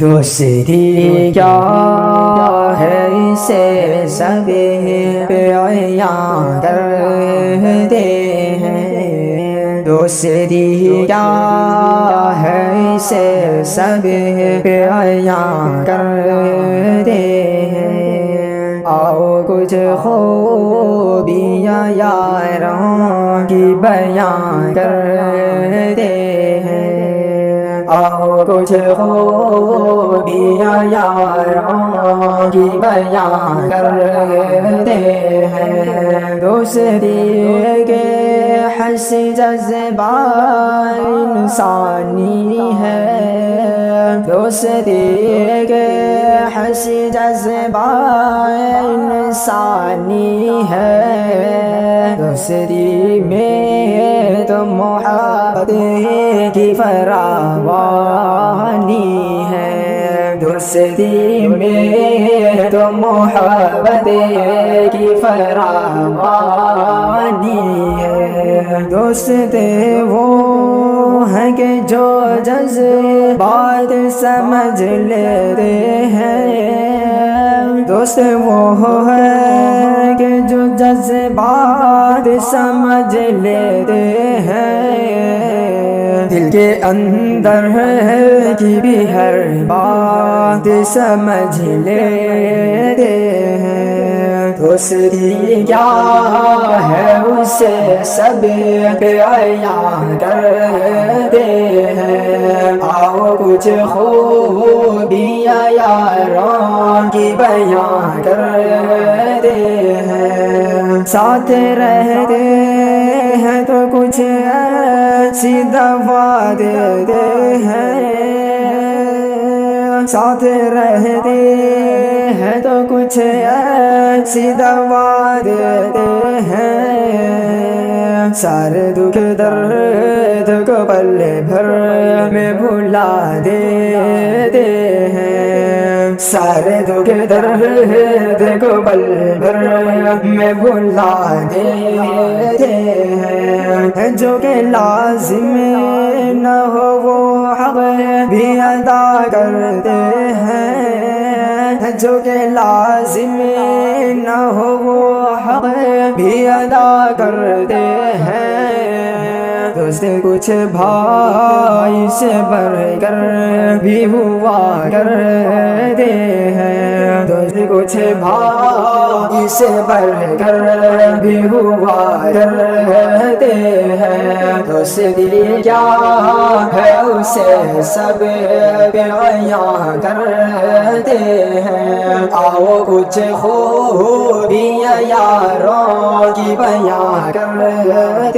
دوسری کیا ہے اسے سب بیان کرتے ہیں دوسری کیا ہے۔ اسے سب بیان کرتے ہیں آؤ کچھ خوبیاں یاروں کی بیان کرتے ہیں آؤ کچھ خوبیاں یاروں کی بیان کرتے ہیں دوسری کے حس جذبہ انسانی ہے دوسری کے حس جذبہ انسانی ہے دوسری میں تو محبت کی فراوانی ہے۔ دوسری میں تو محبت کی فراوانی ہے۔ دوست وہ ہیں کہ جو جز بات سمجھ لیتے ہیں۔ دوست وہ ہے کہ جو جذبات سمجھ لیتے ہیں۔ کے اندر ہے کہ بھی ہر بات سمجھ لیتے ہیں۔ دوسری کیا ہے اسے سب بیان کرتے ہیں۔ آؤ کچھ خوبیاں یاروں کی بیان کرتے ہیں۔ ساتھ رہتے ہیں تو کچھ ایسی دوا دیتے ہیں، ساتھ رہتے ہیں تو کچھ ایسی دوا دیتے ہیں۔ سارے دکھ، درد کو پل بھر میں بھلا دیتے ہیں۔ سارے دکھ، درد کو پل بھر میں بھلا دیتے ہیں جو کہ لازم نہ ہو وہ حق بھی ادا کرتے ہیں۔ جو کہ لازم نہ ہو وہ حق بھی ادا کرتے ہیں۔ دوست کچھ بھائی سے بڑھ کر بھی ہوا کرتے ہیں۔ کچھ بھائی سے بڑھ کر بھی ہوا کرتے ہیں۔ دوست دل کیا ہے اسے سب بیان کرتے ہیں۔ آؤ کچھ خوبیاں یاروں کی بیان کرتے